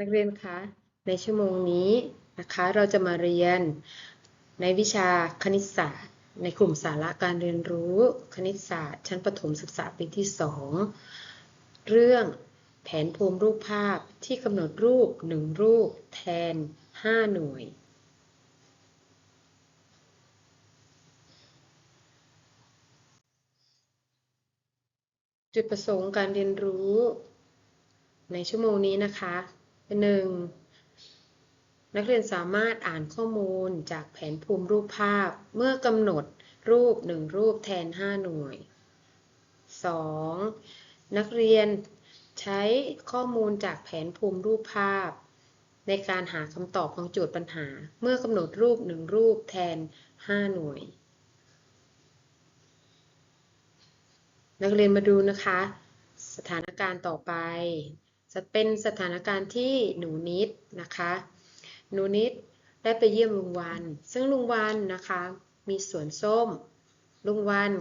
นักเรียนคะ ในชั่วโมงนี้นะคะเราจะมาเรียนในวิชาคณิตศาสตร์ ในกลุ่มสาระการเรียนรู้คณิตศาสตร์ ชั้นประถมศึกษาปีที่ 2 เรื่องแผนภูมิรูปภาพที่กำหนดรูป 1 รูป แทน 5 หน่วย จุดประสงค์การเรียนรู้ในชั่วโมงนี้นะคะ หนึ่งนักเรียนสามารถอ่านข้อมูลจากแผนภูมิรูปภาพ เมื่อกำหนดรูป 1 รูปแทน 5 หน่วย 2. นักเรียนใช้ข้อมูลจากแผนภูมิรูปภาพ ในการหาคำตอบของโจทย์ปัญหา เมื่อกำหนดรูป 1 รูปแทน 5 หน่วย นักเรียนมาดูนะคะ สถานการณ์ต่อไป เป็นสถานการณ์ที่หนูนิดนะคะ หนูนิดได้ไปเยี่ยมลุงวัน ซึ่งลุงวันนะคะ มีสวนส้ม ลุงวัน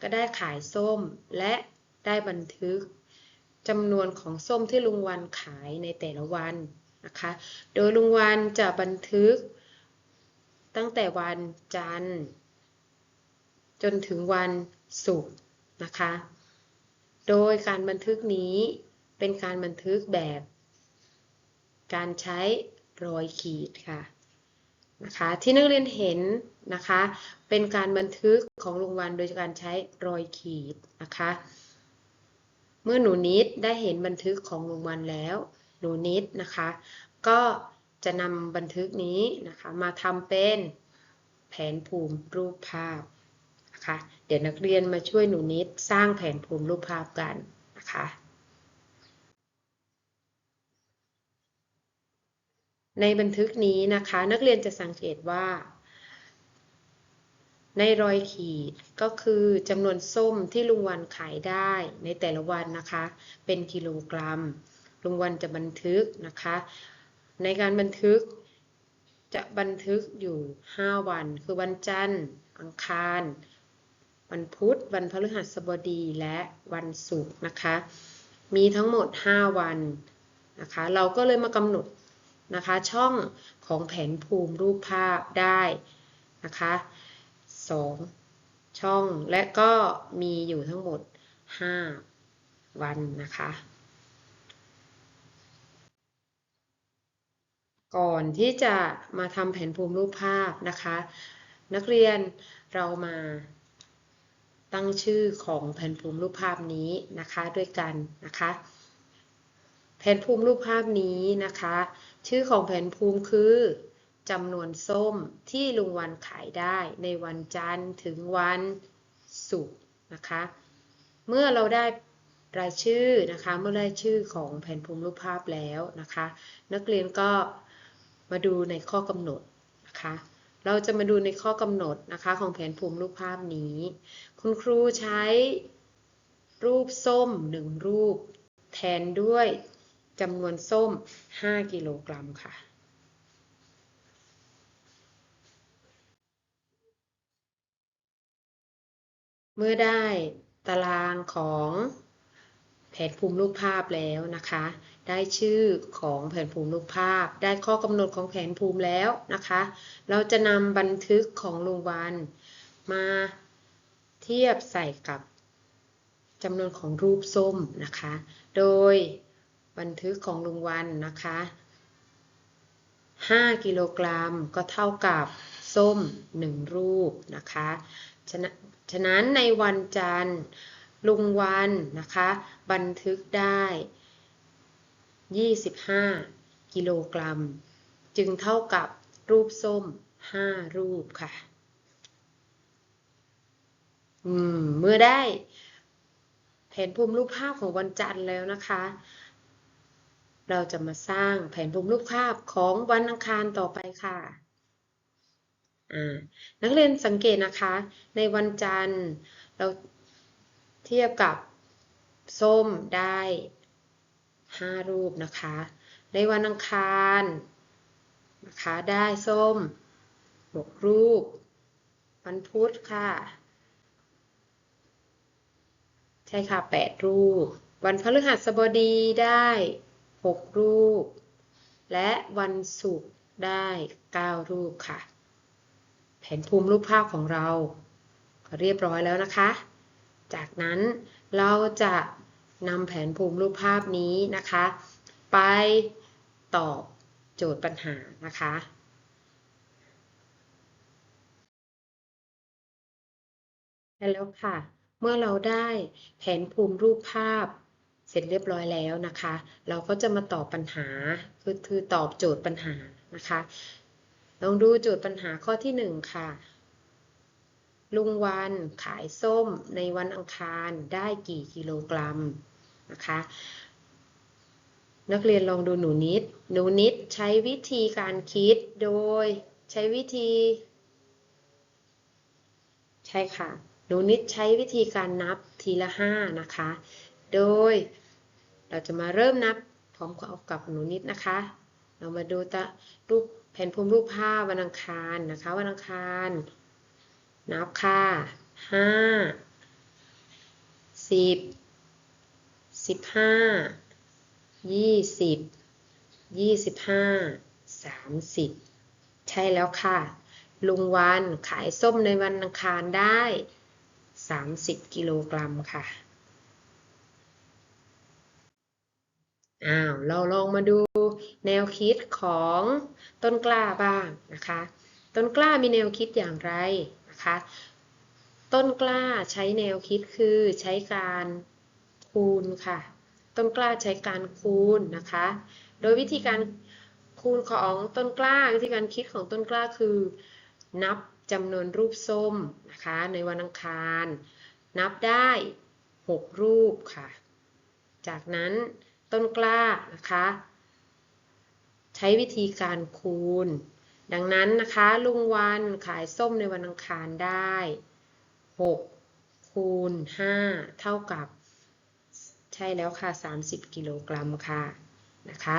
ก็ได้ขายส้มและได้บันทึกจำนวนของส้มที่ลุงวันขายในแต่ละวันนะคะ โดยลุงวันจะบันทึก ตั้งแต่วันจันทร์ จนถึงวันศุกร์นะคะ โดยการบันทึกนี้ เป็นการบันทึกแบบ การใช้รอยขีดค่ะนะคะที่นักเรียนเห็นนะคะเป็นการบันทึกของลุงวันโดยการใช้รอยขีดนะคะเมื่อหนูนิดได้เห็นบันทึกของลุงวันแล้ว หนูนิดนะคะก็จะนำบันทึกนี้นะคะมาทำเป็นแผนภูมิรูปภาพนะคะเดี๋ยวนักเรียนมาช่วยหนูนิดสร้างแผนภูมิรูปภาพกันนะคะ ในบันทึกนี้นะคะ นักเรียนจะสังเกตว่า ในรอยขีดก็คือจำนวนส้มที่ลุงวันขายได้ในแต่ละวันนะคะ เป็นกิโลกรัม ลุงวันจะบันทึกนะคะ ในการบันทึกจะบันทึกอยู่ 5 วัน คือวันจันทร์ อังคาร วันพุธ วันพฤหัสบดี และวันศุกร์นะคะ มีทั้งหมด 5 วันนะคะ เราก็เลยมากำหนด นะคะ ช่องของแผนภูมิรูปภาพได้นะคะ2ช่องและก็มีอยู่ทั้งหมด 5 วันนะคะ ก่อนที่จะมาทำแผนภูมิรูปภาพนะคะ นักเรียนเรามาตั้งชื่อของแผนภูมิรูปภาพนี้นะคะด้วยกันนะคะ แผนภูมิรูปภาพนี้นะคะ ชื่อของแผนภูมิคือจำนวนส้มที่ลุงวันขายได้ในวันจันทร์ถึงวันศุกร์นะคะ เมื่อเราได้รายชื่อนะคะ เมื่อได้ชื่อของแผนภูมิรูปภาพแล้วนะคะ นักเรียนก็มาดูในข้อกำหนดนะคะ เราจะมาดูในข้อกำหนดนะคะของแผนภูมิรูปภาพนี้ คุณครูใช้รูปส้มหนึ่งรูป แทนด้วย จำนวนส้ม 5 กิโลกรัมค่ะเมื่อได้ตารางของแผนภูมิรูปภาพแล้วนะคะ ได้ชื่อของแผนภูมิรูปภาพ ได้ข้อกำหนดของแผนภูมิแล้วนะคะ เราจะนำบันทึกของลุงวันมาเทียบใส่กับจำนวนของรูปส้มนะคะ โดย บันทึกของลุงวันนะคะ 5 กิโลกรัมก็เท่ากับส้ม 1 รูปนะคะฉะนั้นฉะนั้นในวันจันทร์ ลุงวันนะคะ บันทึกได้ 25 กิโลกรัม จึงเท่ากับรูปส้ม 5 รูปค่ะมเมื่อได้แผนภูมิรูปภาพของวันจันทร์แล้วนะคะ เราจะมาสร้างแผนภูมิรูปภาพของวันอังคารต่อไปค่ะ นักเรียนสังเกตนะคะ ในวันจันทร์เราเทียบกับส้มได้ 5 รูปนะคะ ในวันอังคารนะคะได้ส้ม 6 รูป วันพุธค่ะ ใช่ค่ะ 8 รูป วันพฤหัสบดีได้ 6 รูป และวันศุกร์ได้ 9 รูปค่ะ แผนภูมิรูปภาพของเราเรียบร้อยแล้วนะคะ จากนั้นเราจะนำแผนภูมิรูปภาพนี้นะคะ ไปตอบโจทย์ปัญหานะคะแล้วค่ะ เมื่อเราได้แผนภูมิรูปภาพ เสร็จเรียบร้อยแล้วนะคะ เราก็จะมาตอบปัญหาคือคือตอบโจทย์ปัญหานะคะ ลองดูโจทย์ปัญหาข้อที่หนึ่งค่ะ ลุงวันขายส้มในวันอังคารได้กี่กิโลกรัมนะคะ นักเรียนลองดูหนูนิด หนูนิดใช้วิธีการคิดโดยใช้วิธี ใช่ค่ะ หนูนิดใช้วิธีการนับทีละห้านะคะ โดย เราจะมาเริ่มนับพร้อมกับหนูนิดนะคะ เรามาดูตะรูปแผ่นภูมิรูปภาพวันอังคารนะคะ วันอังคาร นับค่ะห้าสิบสิบห้ายี่สิบยี่สิบห้าสามสิบใช่แล้วค่ะ ลุงวันขายส้มในวันอังคารได้ 30 กิโลกรัมค่ะ อ้าวเราลองมาดูแนวคิดของต้นกล้าบ้างนะคะ ต้นกล้ามีแนวคิดอย่างไรนะคะ ต้นกล้าใช้แนวคิดคือใช้การคูณค่ะ ต้นกล้าใช้การคูณนะคะ โดยวิธีการคูณของต้นกล้าวิธีการคิดของต้นกล้าคือ นับจำนวนรูปส้มนะคะ ในวันอังคาร นับได้ 6 รูปค่ะ จากนั้น ต้นกล้านะคะ ใช้วิธีการคูณ ดังนั้นนะคะ ลุงวันขายส้มในวันอังคารได้ 6 คูณ 5 เท่ากับ ใช่แล้วค่ะ 30 กิโลกรัมค่ะนะคะ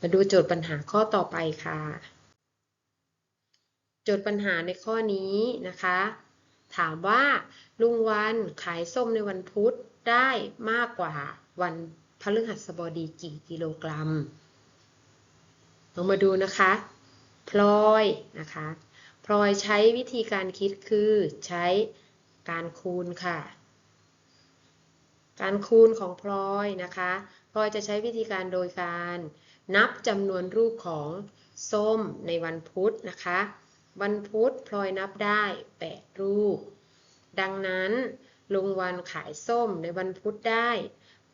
มาดูโจทย์ปัญหาข้อต่อไปค่ะ โจทย์ปัญหาในข้อนี้นะคะ ถามว่าลุงวันขายส้มในวันพุธ ได้มากกว่าวันพฤหัสบดีกี่กิโลกรัมลองมาดูนะคะ พลอยนะคะ พลอยใช้วิธีการคิดคือใช้การคูณค่ะ การคูณของพลอยนะคะ พลอยจะใช้วิธีการโดยการนับจำนวนรูปของส้มในวันพุธนะคะ วันพุธพลอยนับได้ 8 รูป ดังนั้น ลุงวันขายส้มในวันพุธได้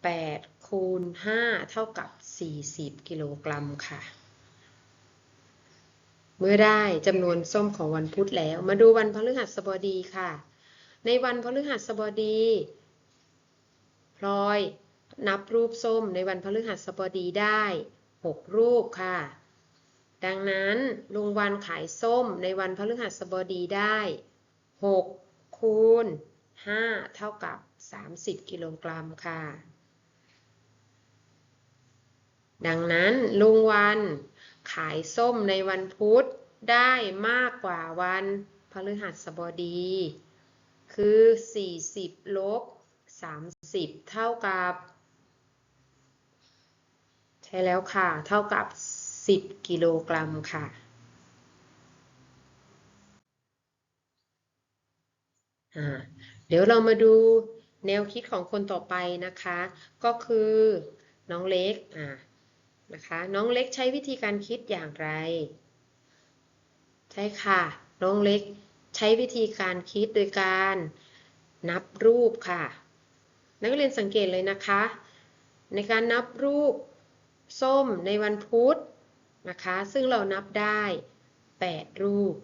8 คูณ 5 เท่ากับ 40 กิโลกรัมค่ะ เมื่อได้จำนวนส้มของวันพุธแล้ว มาดูวันพฤหัสบดีค่ะ ในวันพฤหัสบดีพลอยนับรูปส้มในวันพฤหัสบดีได้ 6 รูปค่ะ ดังนั้นลุงวันขายส้มในวันพฤหัสบดีได้ 6 คูณ 5 เท่ากับ 30 กิโลกรัมค่ะ ดังนั้นลุงวันขายส้มในวันพุธได้มากกว่าวันพฤหัสบดี คือ 40 ลบ 30 เท่ากับ ใช่แล้วค่ะ เท่ากับ 10 กิโลกรัมค่ะ เดี๋ยวเรามาดูแนวคิดของคนต่อไปนะคะ ก็คือน้องเล็กนะคะ น้องเล็กใช้วิธีการคิดอย่างไร ใช่ค่ะ น้องเล็กใช้วิธีการคิดโดยการนับรูปค่ะ นักเรียนสังเกตเลยนะคะ ในการนับรูปส้มในวันพุธนะคะ ซึ่งเรานับได้ 8 รูป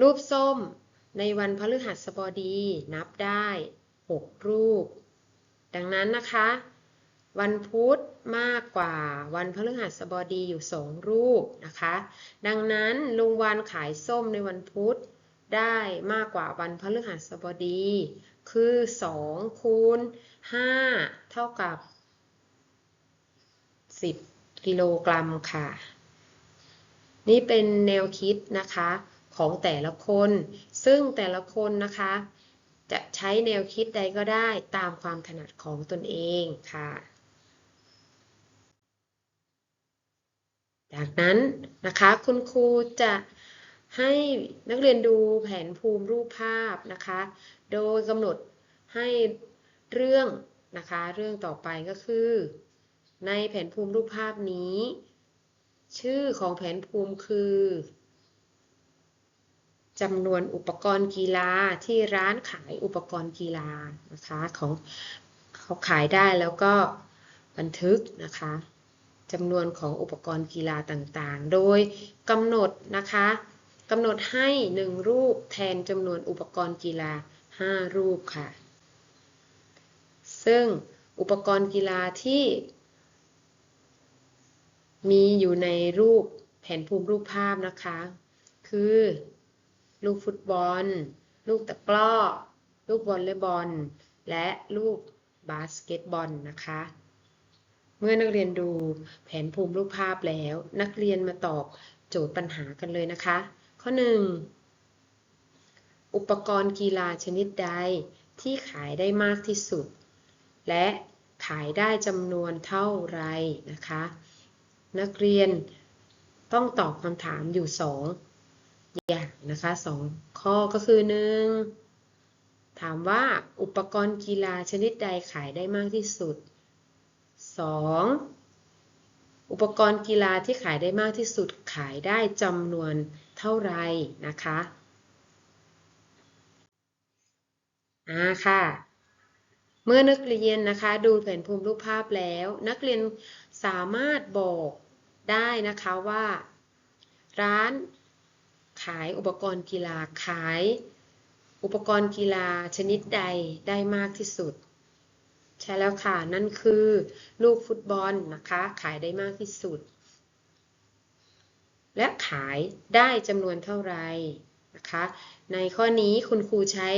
รูปส้ม ในวันพฤหัสบดีนับได้ 6 รูป ดังนั้นนะคะ วันพุธมากกว่าวันพฤหัสบดีอยู่ 2 รูปนะคะ ดังนั้นลุงวันขายส้มในวันพุธได้มากกว่าวันพฤหัสบดี คือ 2 คูณ 5 เท่ากับ 10 กิโลกรัมค่ะ นี่เป็นแนวคิดนะคะ ของแต่ละคน ซึ่งแต่ละคนนะคะ จะใช้แนวคิดใดก็ได้ตามความถนัดของตนเองค่ะ จากนั้นนะคะคุณครูจะให้นักเรียนดูแผนภูมิรูปภาพนะคะ โดยกำหนดให้เรื่องนะคะ เรื่องต่อไปก็คือ ในแผนภูมิรูปภาพนี้ ชื่อของแผนภูมิคือ จำนวนอุปกรณ์กีฬาที่ร้านขายอุปกรณ์กีฬานะคะของเขาขายได้แล้วก็บันทึกนะคะจำนวนของอุปกรณ์กีฬาต่างๆ โดยกำหนดนะคะกำหนดให้ 1 รูปแทนจำนวนอุปกรณ์กีฬา 5 รูปค่ะ ซึ่งอุปกรณ์กีฬาที่ มีอยู่ในรูปแผนภูมิรูปภาพนะคะ คือ ลูกฟุตบอล ลูกตะกร้อ ลูกวอลเลย์บอล และลูกบาสเกตบอลนะคะ เมื่อนักเรียนดูแผนภูมิรูปภาพแล้ว นักเรียนมาตอบโจทย์ปัญหากันเลยนะคะ ข้อ 1. อุปกรณ์กีฬาชนิดใดที่ขายได้มากที่สุด และขายได้จำนวนเท่าไรนะคะ นักเรียนต้องตอบคำถามอยู่ 2 อย่างนะคะ2ข้อก็คือ 1. ถามว่าอุปกรณ์กีฬาชนิดใดขายได้มากที่สุด 2. อุปกรณ์กีฬาที่ขายได้มากที่สุดขายได้จำนวนเท่าไรนะคะอ่าค่ะ เมื่อนักเรียนนะคะ ดูแผนภูมิรูปภาพแล้ว นักเรียนสามารถบอกได้นะคะว่า ร้าน ขายอุปกรณ์กีฬาขาย อุปกรณ์กีฬาชนิดใดได้มากที่สุด ใช่แล้วค่ะ นั่นคือลูกฟุตบอลนะคะ ขายได้มากที่สุด และขายได้จำนวนเท่าไหร่นะคะ ในข้อนี้คุณครูใช้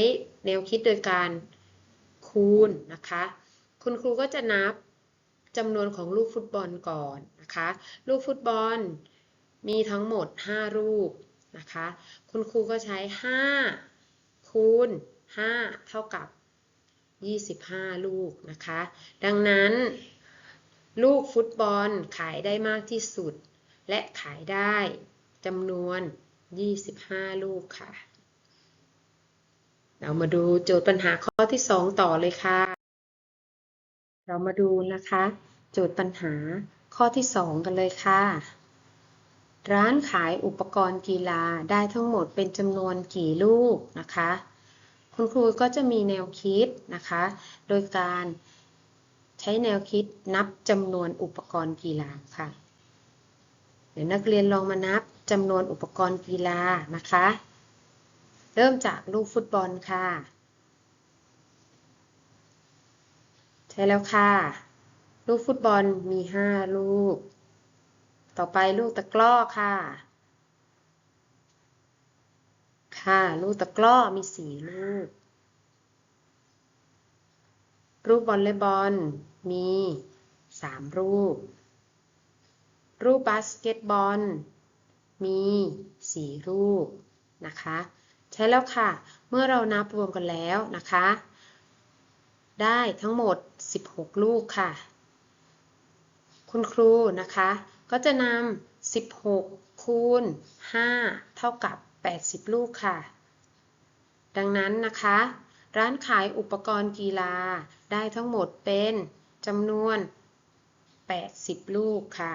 แนวคิดโดยการคูณนะคะ คุณครูก็จะนับจำนวนของลูกฟุตบอลก่อนนะคะ ลูกฟุตบอลมีทั้งหมด 5 รูป นะคะ คุณครูก็ใช้ 5 คูณ 5 เท่ากับ 25 ลูกนะคะ ดังนั้น ลูกฟุตบอลขายได้มากที่สุด และขายได้จำนวน 25 ลูกค่ะ เรามาดูโจทย์ปัญหาข้อที่ 2 ต่อเลยค่ะ เรามาดูนะคะ โจทย์ปัญหาข้อที่ 2 กันเลยค่ะ ร้านขายอุปกรณ์กีฬาได้ทั้งหมดเป็นจำนวนกี่ลูกนะคะ คุณครูก็จะมีแนวคิดนะคะ โดยการใช้แนวคิดนับจำนวนอุปกรณ์กีฬาค่ะ เดี๋ยวนักเรียนลองมานับจำนวนอุปกรณ์กีฬานะคะ เริ่มจากลูกฟุตบอลค่ะ ใช่แล้วค่ะ ลูกฟุตบอลมี 5 ลูก ต่อไปลูกตะกร้อค่ะ ค่ะ ลูกตะกร้อมี4ลูก รูปบอลเลย์บอลมี3รูป รูปบาสเกตบอล มี4รูปนะคะ ใช่แล้วค่ะ เมื่อเรานับรวมกันแล้วนะคะ ได้ทั้งหมด 16 ลูกค่ะ คุณครูนะคะ ก็จะนำ 16 คูณ 5 เท่ากับ 80 ลูกค่ะ ดังนั้นนะคะ ร้านขายอุปกรณ์กีฬาได้ทั้งหมดเป็นจำนวน 80 ลูกค่ะ